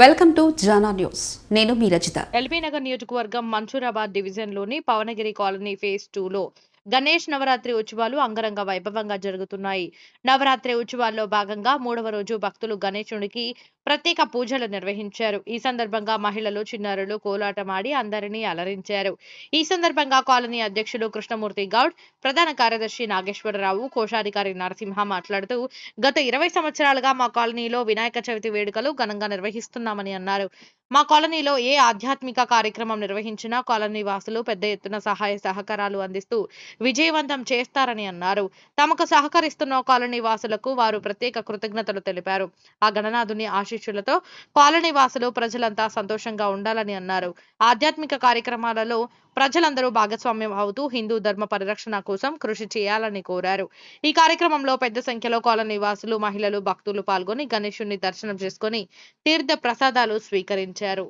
Welcome to Jana news. నేను మీ Rachitha. LB Nagar నియోజకవర్గం మన్సూరాబాద్ డివిజన్లోని పవనగిరి కాలనీ ఫేజ్ టూలో గణేష్ నవరాత్రి ఉత్సవాలు అంగరంగ వైభవంగా జరుగుతున్నాయి. నవరాత్రి ఉత్సవాల్లో భాగంగా మూడవ రోజు భక్తులు గణేశునికి ప్రత్యేక పూజలు నిర్వహించారు. ఈ సందర్భంగా మహిళలు చిన్నారులు కోలాటమాడి అందరినీ అలరించారు. ఈ సందర్భంగా కాలనీ అధ్యక్షులు కృష్ణమూర్తి గౌడ్ ప్రధాన కార్యదర్శి నాగేశ్వరరావు కోశాధికారి నరసింహ మాట్లాడుతూ గత ఇరవై సంవత్సరాలుగా మా కాలనీలో వినాయక చవితి వేడుకలు ఘనంగా నిర్వహిస్తున్నామని అన్నారు. మా కాలనీలో ఏ ఆధ్యాత్మిక కార్యక్రమం నిర్వహించినా కాలనీ వాసులు పెద్ద ఎత్తున సహాయ సహకారాలు అందిస్తూ విజయవంతం చేస్తారని అన్నారు. తమకు సహకరిస్తున్న కాలనీ వాసులకు వారు ప్రత్యేక కృతజ్ఞతలు తెలిపారు. ఆ గణనాథుని ఆశీస్సులతో కాలనీవాసులు ప్రజలంతా సంతోషంగా ఉండాలని అన్నారు. ఆధ్యాత్మిక కార్యక్రమాలలో ప్రజలందరూ భాగస్వామ్యం అవుతూ హిందూ ధర్మ పరిరక్షణ కోసం కృషి చేయాలని కోరారు. ఈ కార్యక్రమంలో పెద్ద సంఖ్యలో కాలనీవాసులు మహిళలు భక్తులు పాల్గొని గణేశుని దర్శనం చేసుకొని తీర్థ ప్రసాదాలు స్వీకరించారు.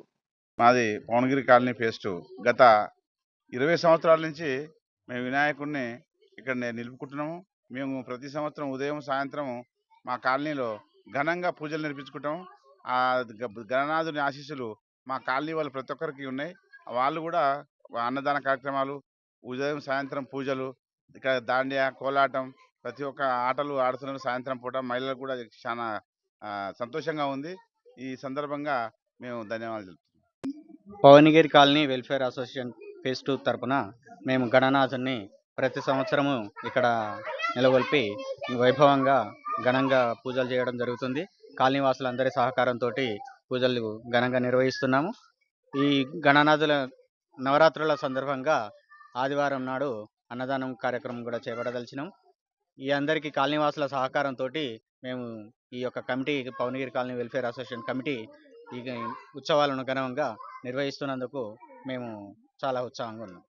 మాది పవనగిరి కాలనీ పేస్టు గత ఇరవై సంవత్సరాల నుంచి మేము వినాయకుడిని ఇక్కడ నిలుపుకుంటున్నాము. మేము ప్రతి సంవత్సరం ఉదయం సాయంత్రం మా కాలనీలో ఘనంగా పూజలు నిర్పించుకుంటాము ఆ గణనాథుని ఆశీస్సులు మా కాలనీ వాళ్ళు ప్రతి ఒక్కరికి ఉన్నాయి. వాళ్ళు కూడా అన్నదాన కార్యక్రమాలు ఉదయం సాయంత్రం పూజలు ఇక్కడ దాండియా కోలాటం ప్రతి ఒక్క ఆటలు ఆడుతున్నారు సాయంత్రం పూట మహిళలు కూడా చాలా సంతోషంగా ఉంది. ఈ సందర్భంగా మేము ధన్యవాదాలు తెలుపుతున్నాం. Pavanagiri colony welfare association phase two తరపున మేము గణనాథుని ప్రతి సంవత్సరము ఇక్కడ నెలకొల్పి వైభవంగా ఘనంగా పూజలు చేయడం జరుగుతుంది. కాలనీ వాసులందరి సహకారంతో పూజలు ఘనంగా నిర్వహిస్తున్నాము. ఈ గణనాథుల నవరాత్రుల సందర్భంగా ఆదివారం నాడు అన్నదానం కార్యక్రమం కూడా చేపట్టదలిచినాం. ఈ అందరికీ కాలనీవాసుల సహకారంతో మేము ఈ యొక్క committee Pavanagiri colony welfare association committee ఈ ఉత్సవాలను ఘనంగా నిర్వహిస్తున్నందుకు మేము చాలా ఉత్సాహంగా ఉన్నాం.